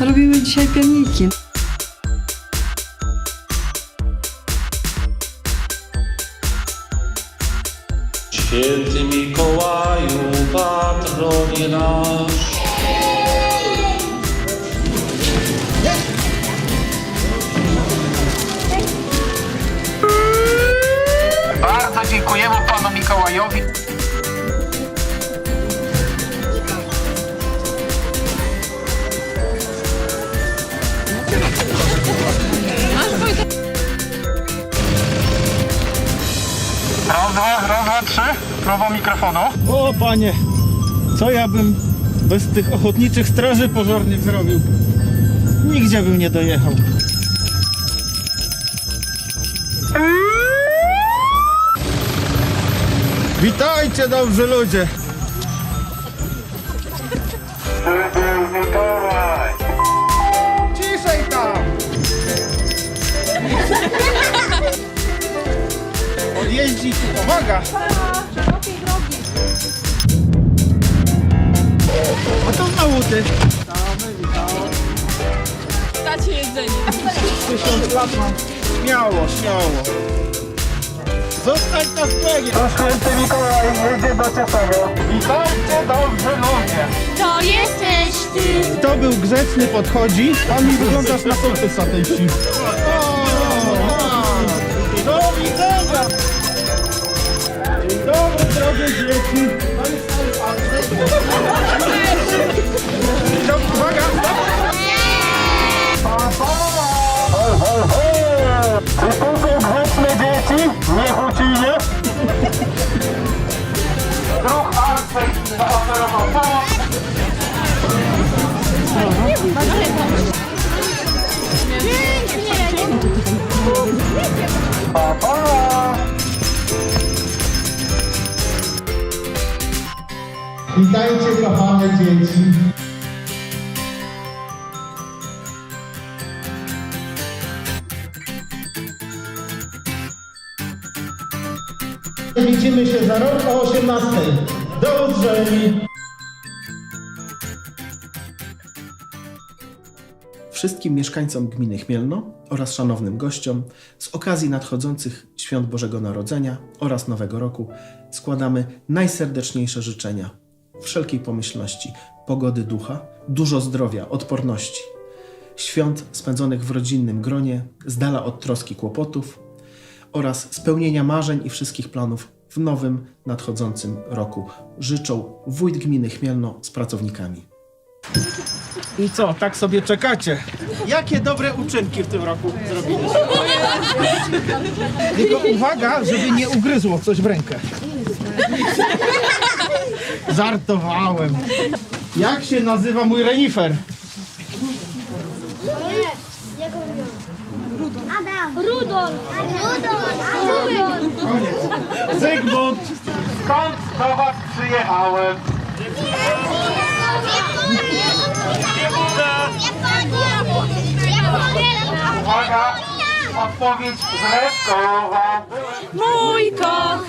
Robimy dzisiaj pierniki. Święty Mikołaju, patronie nasz. Bardzo dziękujemy panu Mikołajowi. Raz, dwa, raz, dwa, trzy. Próba mikrofonu. O panie, co ja bym bez tych ochotniczych straży pożarnych zrobił? Nigdzie bym nie dojechał. Witajcie dobrzy ludzie! Ciszej tam! Odjeździć, uwaga! A to znowu ty! Dacie jedzenie. Tysiąc lat mam. Śmiało, śmiało. Zostań na sklepie! To święty Mikołaj jedzie do Ciesego. Witajcie dobrzy ludzie! To jesteś ty. Kto był grzeczny podchodzi, a mi wyglądasz na sołtysa tej wsi. Zaoferował! Witajcie kochane dzieci. Widzimy się za rok o 18. Do uzdrowienia. Wszystkim mieszkańcom gminy Chmielno oraz szanownym gościom z okazji nadchodzących świąt Bożego Narodzenia oraz Nowego Roku składamy najserdeczniejsze życzenia wszelkiej pomyślności, pogody ducha, dużo zdrowia, odporności, świąt spędzonych w rodzinnym gronie, z dala od troski kłopotów oraz spełnienia marzeń i wszystkich planów w nowym, nadchodzącym roku. Życzą wójt gminy Chmielno z pracownikami. I co, tak sobie czekacie? Jakie dobre uczynki w tym roku zrobiliście? Tylko uwaga, żeby nie ugryzło coś w rękę. Żartowałem. Jak się nazywa mój renifer? Adam. Rudolf. Rudolf. Zygmunt! Skąd do was przyjechałem? Uwaga, odpowiedź zresztowa. Mój kot